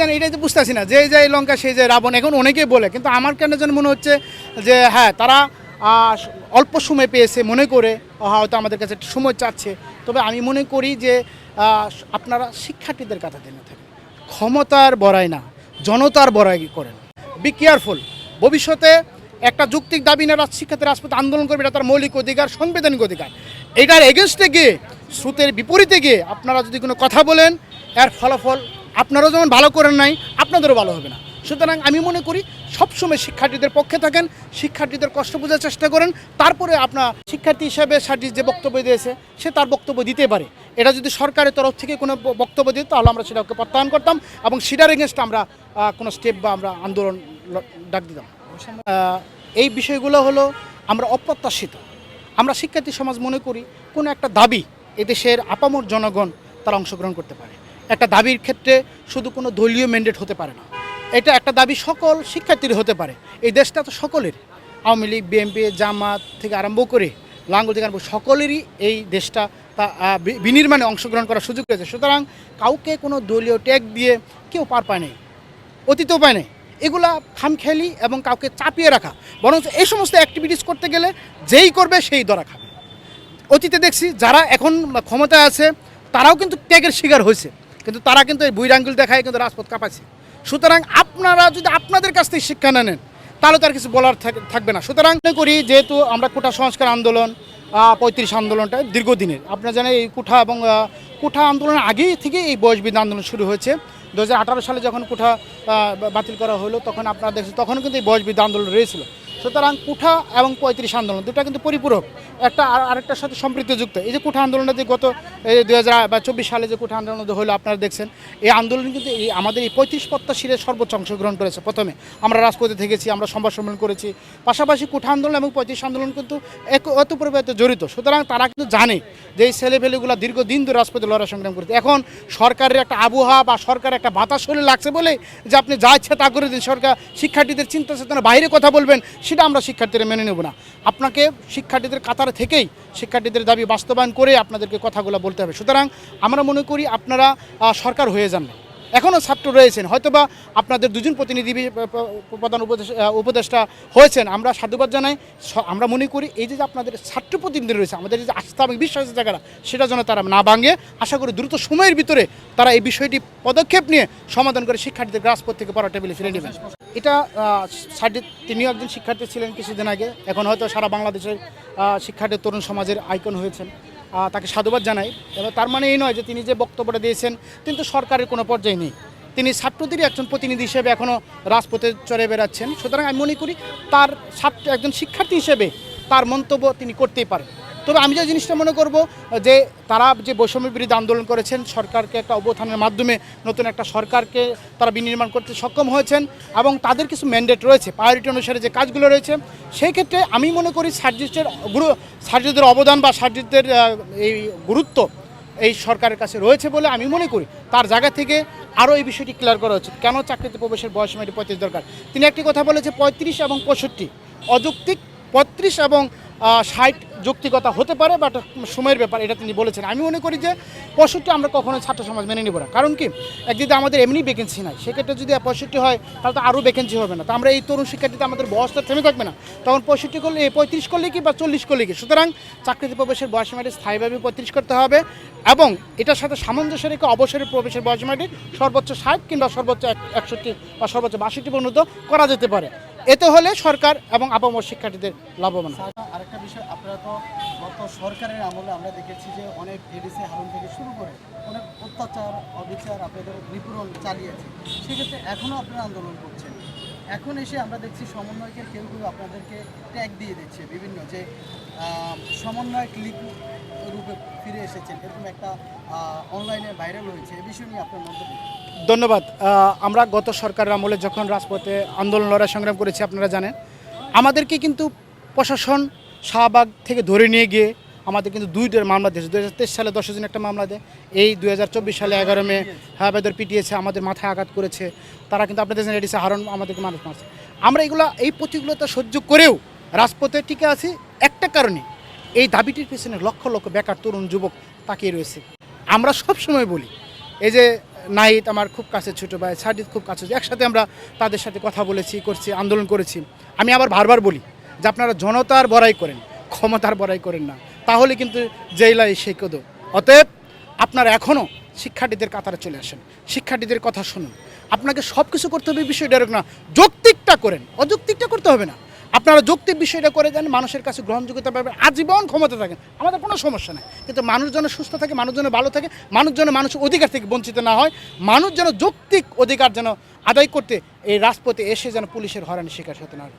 জানি, এটাই তো বুঝতেছি না। যে যে লঙ্কা, সেই যে রাবণ, এখন অনেকেই বলে, কিন্তু আমার কেন যেন মনে হচ্ছে যে হ্যাঁ তারা অল্প সময় পেয়েছে মনে করে হয়তো আমাদের কাছে একটু সময় চাচ্ছে। তবে আমি মনে করি যে আপনারা শিক্ষার্থীদের কথা জেনে থাকেন। ক্ষমতার বড়াই না, জনতার বড়াই করেন। বি কেয়ারফুল ভবিষ্যতে একটা যুক্তিক দাবি না শিক্ষার্থী রাজপথে আন্দোলন করবে, এটা তার মৌলিক অধিকার, সাংবিধানিক অধিকার। এটার এগেনস্টে গিয়ে, স্রোতের বিপরীতে গিয়ে আপনারা যদি কোনো কথা বলেন, এর ফলাফল আপনারাও যেমন ভালো করেন নাই, আপনাদেরও ভালো হবে না। সুতরাং আমি মনে করি সবসময় শিক্ষার্থীদের পক্ষে থাকেন, শিক্ষার্থীদের কষ্ট বোঝার চেষ্টা করেন, তারপরে আপনার শিক্ষার্থী হিসাবে সার্জিস যে বক্তব্য দিয়েছে, সে তার বক্তব্য দিতে পারে। এটা যদি সরকারের তরফ থেকে কোনো বক্তব্য দিত, তাহলে আমরা সেটাকে প্রত্যাহার করতাম এবং সেটার এগেনস্ট আমরা কোনো স্টেপ বা আমরা আন্দোলন ডাক দিতাম। এই বিষয়গুলো হলো আমরা অপ্রত্যাশিত। আমরা শিক্ষার্থী সমাজ মনে করি কোনো একটা দাবি এদেশের আপামর জনগণ তারা অংশগ্রহণ করতে পারে। একটা দাবির ক্ষেত্রে শুধু কোনো দলীয় ম্যান্ডেট হতে পারে না। এটা একটা দাবি সকল শিক্ষার্থীর হতে পারে। এই দেশটা তো সকলের। আওয়ামী লীগ, বিএনপি, জামাত থেকে আরম্ভ করে লাঙ্গল থেকে আরম্ভ সকলেরই এই দেশটা তা বিনির্মাণে অংশগ্রহণ করার সুযোগ রয়েছে। সুতরাং কাউকে কোনো দলীয় ট্যাগ দিয়ে কেউ পার পায় নেই, অতীতেও পায় নেই। এগুলা খামখেয়ালি এবং কাউকে চাপিয়ে রাখা বরং এই সমস্ত অ্যাক্টিভিটিস করতে গেলে যেই করবে সেই দরা খাবে। অতীতে দেখছি যারা এখন ক্ষমতায় আছে, তারাও কিন্তু ত্যাগের শিকার হয়েছে। কিন্তু তারা কিন্তু এই বুইরাঙ্গুল দেখায় কিন্তু রাজপথ কাঁপাচ্ছে সুতরাং আপনারা যদি আপনাদের কাছ থেকে শিক্ষা না নেন, তাহলে তার কিছু বলার থাক- থাকবে না। সুতরাং করি যেহেতু আমরা কোটা সংস্কার আন্দোলন পঁয়ত্রিশ আন্দোলনটা দীর্ঘদিনের। আপনারা জানেন এই কুঠা এবং কুঠা আন্দোলনের আগেই থেকে এই বয়সবিদ আন্দোলন শুরু হয়েছে। দু হাজার আঠারো সালে যখন কুঠা বাতিল করা হলো, তখন আপনারা দেখছেন তখন কিন্তু এই বয়সবিদ আন্দোলন রয়েছিল। সুতরাং কুঠা এবং পঁয়ত্রিশ আন্দোলন দুটা কিন্তু পরিপূরক। একটা আর আরেকটার সাথে সম্পৃক্তযুক্ত এই যে কুঠা আন্দোলনটা যে গত হাজার বা চব্বিশ সালে যে কুঠা আন্দোলন হলো আপনারা দেখছেন, এই আন্দোলন কিন্তু এই আমাদের এই পঁয়ত্রিশ প্রত্যাশীরা সর্বোচ্চ অংশগ্রহণ করেছে প্রথমে। আমরা রাজপথে থেকেছি, আমরা সংবাদ সম্মেলন করেছি। পাশাপাশি কুঠা আন্দোলন এবং পঁয়ত্রিশ আন্দোলন কিন্তু এক অতপরিবাহিত জড়িত। সুতরাং তারা কিন্তু জানে যে এই ছেলেপেলেগুলো দীর্ঘদিন ধরে রাজপথে লড়াই সংগ্রাম করতে এখন সরকারের একটা আবহাওয়া বা সরকারের একটা বাতাস হলে লাগছে বলে যে আপনি যা ইচ্ছা তা করে দিন। সরকার শিক্ষার্থীদের চিন্তা চেতনা বাইরে কথা বলবেন সেটা আমরা শিক্ষার্থীরা মেনে নেব না। আপনাকে শিক্ষার্থীদের কাতারে থেকেই শিক্ষার্থীদের দাবি বাস্তবায়ন করে আপনাদেরকে কথাগুলো বলতে হবে। সুতরাং আমরা মনে করি আপনারা সরকার হয়ে যান এখনও ছাত্র রয়েছেন, হয়তোবা আপনাদের দুজন প্রতিনিধি প্রধান উপদেষ্টা হয়েছেন। আমরা সাধুবাদ জানাই। আমরা মনে করি এই যে যে আপনাদের ছাত্র প্রতিনিধি রয়েছে, আমাদের যে আস্থা এবং বিশ্বাসের জায়গাটা, সেটা যেন তারা না ভাঙে। আশা করি দ্রুত সময়ের ভিতরে তারা এই বিষয়টি পদক্ষেপ নিয়ে সমাধান করে শিক্ষার্থীদের রাজপথ থেকে পড়া টেবিলে ফিরে নেবেন। এটা সাইডে তিনিও একজন শিক্ষার্থী ছিলেন কিছুদিন আগে। এখন হয়তো সারা বাংলাদেশের শিক্ষার্থী তরুণ সমাজের আইকন হয়েছেন। তাকে সাধুবাদ জানাই। এবার তার মানে এই নয় যে তিনি যে বক্তব্যটা দিয়েছেন তিনি তো সরকারের কোনো পর্যায়ে নেই। তিনি ছাত্রদেরই একজন প্রতিনিধি হিসেবে এখনও রাজপথে চড়ে বেড়াচ্ছেন। সুতরাং আমি মনে করি তার ছাত্র, একজন শিক্ষার্থী হিসেবে তার মন্তব্য তিনি করতেই পারেন। তবে আমি যে জিনিসটা মনে করব, যে তারা যে বৈষম্য বিরোধী আন্দোলন করেছেন, সরকারকে একটা অবস্থানের মাধ্যমে নতুন একটা সরকারকে তারা বিনির্মাণ করতে সক্ষম হয়েছেন এবং তাদের কিছু ম্যান্ডেট রয়েছে প্রায়োরিটি অনুসারে যে কাজগুলো রয়েছে, সেই ক্ষেত্রে আমি মনে করি সার্জিস্টের গুরু, সার্জিদের অবদান বা সার্জিদের এই গুরুত্ব এই সরকারের কাছে রয়েছে বলে আমি মনে করি। তার জায়গা থেকে আরও এই বিষয়টি ক্লিয়ার করা উচিত, কেন চাকরিতে প্রবেশের বয়স মেয়েটি পঁয়ত্রিশ দরকার? তিনি একটি কথা বলেছে, পঁয়ত্রিশ এবং পঁয়ষট্টি। অযৌক্তিক পঁয়ত্রিশ এবং ষাট যৌক্তিকতা হতে পারে বাট সময়ের ব্যাপার, এটা তিনি বলেছেন। আমি মনে করি যে পঁয়ষট্টি আমরা কখনোই ছাত্র সমাজ মেনে নেব না। কারণ কি? একদিকে আমাদের এমনি ভ্যাকেন্সি নাই, সেক্ষেত্রে যদি পঁয়ষট্টি হয়, তাহলে তো আরও ভ্যাকেন্সি হবে না। তো আমরা এই তরুণ শিক্ষার্থীতে আমাদের বয়সটা থেমে থাকবে না। তখন পঁয়ষট্টি করলে পঁয়ত্রিশ করলে কি বা চল্লিশ করলে কি? সুতরাং চাকরিতে প্রবেশের বয়স সীমাটি স্থায়ীভাবে পঁয়ত্রিশ করতে হবে এবং এটার সাথে সামঞ্জস্য রেখে অবসরের প্রবেশের বয়স সীমাটি সর্বোচ্চ ষাট কিংবা সর্বোচ্চ এক- একষট্টি বা সর্বোচ্চ বাষট্টি পর্যন্ত করা যেতে পারে। এতে হলে সরকার এবং আপামর শিক্ষার্থীদের লাভবান। আচ্ছা, আরেকটা বিষয় আপনারা তো গত সরকারের আমলে আমরা দেখেছি যে অনেক এডিসি হারুন থেকে শুরু করে অনেক অত্যাচার অবিচার আপনাদের নিপূরণ চালিয়েছে সেক্ষেত্রে এখনও আপনারা আন্দোলন করছেন এখন এসে আমরা দেখছি সমন্বয়কের কেউ কেউ আপনাদেরকে ট্যাগ দিয়ে দিচ্ছে বিভিন্ন যে সমন্বয়ক লিগ রূপে ফিরে এসেছেন এরকম একটা অনলাইনে ভাইরাল হয়েছে। এ বিষয় নিয়ে আপনার মন্তব্য ধন্যবাদ। আমরা গত সরকারের আমলে যখন রাজপথে আন্দোলন লড়াই সংগ্রাম করেছি, আপনারা জানেন, আমাদেরকে কিন্তু প্রশাসন শাহবাগ থেকে ধরে নিয়ে গিয়ে আমাদের কিন্তু দুইটার মামলা দিয়েছে। দু হাজার তেইশ সালে দশ জন একটা মামলা দেয়, এই দু হাজার চব্বিশ সালে এগারো মে হ্যাঁ বেদর পিটিয়েছে, আমাদের মাথায় আঘাত করেছে। তারা কিন্তু আপনাদের জানেন এডিসে হারণ আমাদেরকে মানুষ মারছে। আমরা এগুলো, এই প্রতিকূলতা সহ্য করেও রাজপথে টিকে আছি একটা কারণে এই দাবিটির পেছনে লক্ষ লক্ষ বেকার তরুণ যুবক তাকিয়ে রয়েছে। আমরা সব সময় বলি, এই যে নাহিদ আমার খুব কাছে ছোটো ভাই, সাজিদ খুব কাছে একসাথে আমরা তাদের সাথে কথা বলেছি, করছি, আন্দোলন করেছি। আমি আবার বারবার বলি যে আপনারা জনতার বড়াই করেন, ক্ষমতার বড়াই করেন না। তাহলে কিন্তু জেলাই সেই কদ অতএব আপনারা এখনও শিক্ষার্থীদের কাতারে চলে আসেন। শিক্ষার্থীদের কথা শুনুন। আপনাকে সব কিছু করতে হবে, এই বিষয়টা এরকম না, যৌক্তিকটা করেন। অযৌক্তিকটা করতে হবে না। আপনারা যৌক্তিক বিষয়টা করে দেন মানুষের কাছে গ্রহণযোগ্যতা পাবেন, আজীবন ক্ষমতা থাকেন। আমাদের কোনো সমস্যা নেই। কিন্তু মানুষ যেন সুস্থ থাকে, মানুষ যেন ভালো থাকে, মানুষ যেন মানুষের অধিকার থেকে বঞ্চিত না হয়, মানুষ যেন যৌক্তিক অধিকার যেন আদায় করতে এই রাজপথে এসে যেন পুলিশের হয়রানি শিকার হতে না হয়।